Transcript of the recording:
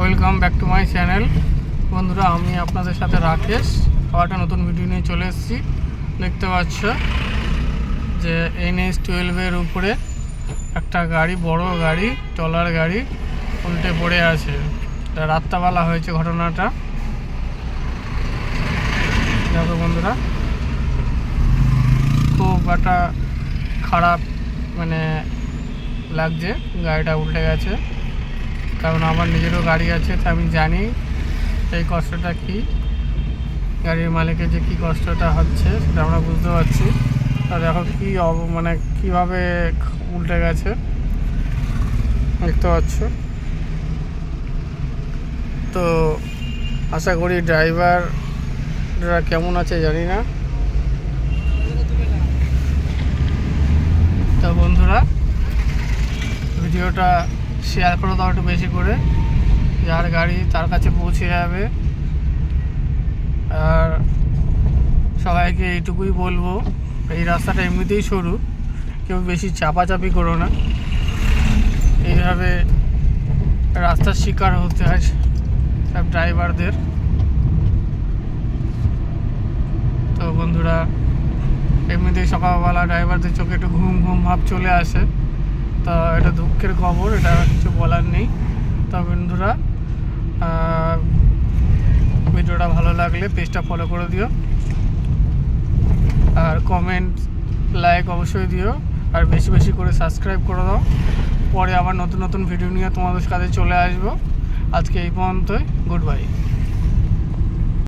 Welcome back to my channel বন্ধুরা, আমি আপনাদের সাথে রাকেশ। আবার একটা নতুন ভিডিও নিয়ে চলে এসেছি। দেখতে পাচ্ছ যে এন এনএস টুয়েলভের উপরে একটা গাড়ি, বড় গাড়ি, ট্রলার গাড়ি উল্টে পড়ে আছে। রাত্রাবেলা হয়েছে ঘটনাটা। দেখো বন্ধুরা, খুব একটা খারাপ মানে লাগছে, গাড়িটা উল্টে গেছে। কারণ আমার নিজেরও গাড়ি আছে, তা আমি জানি এই কষ্টটা কি, গাড়ির মালিকের যে কী কষ্টটা হচ্ছে সেটা আমরা বুঝতে পারছি। তা দেখো কী অব- মানে কীভাবে উল্টে গেছে, দেখতে পাচ্ছ। তো আশা করি ড্রাইভাররা কেমন আছে জানি না। তো বন্ধুরা, ভিডিওটা শেয়ার করে দাও একটু বেশি করে। যার গাড়ি তার কাছে পৌঁছে যাবে। আর সবাইকে এইটুকুই বলব, এই রাস্তাটা এমনিতেই সরু, কেউ বেশি চাপাচাপি করো না। এইভাবে রাস্তার শিকার হতে হয় সব ড্রাইভারদের তো বন্ধুরা, এমনিতেই সকালবেলা ড্রাইভারদের চোখে একটু ঘুম ঘুম ভাব চলে আসে। তো এটা দুঃখের খবর, এটা কিছু বলার নেই। তো বন্ধুরা ভিডিওটা ভালো লাগলে পেজটা ফলো করে দিও। আর কমেন্ট লাইক অবশ্যই দিও। আর বেশি বেশি করে সাবস্ক্রাইব করে দাও। পরে আবার নতুন নতুন ভিডিও নিয়ে তোমাদের কাছে চলে আসব। আজকে এই পর্যন্তই গুড বাই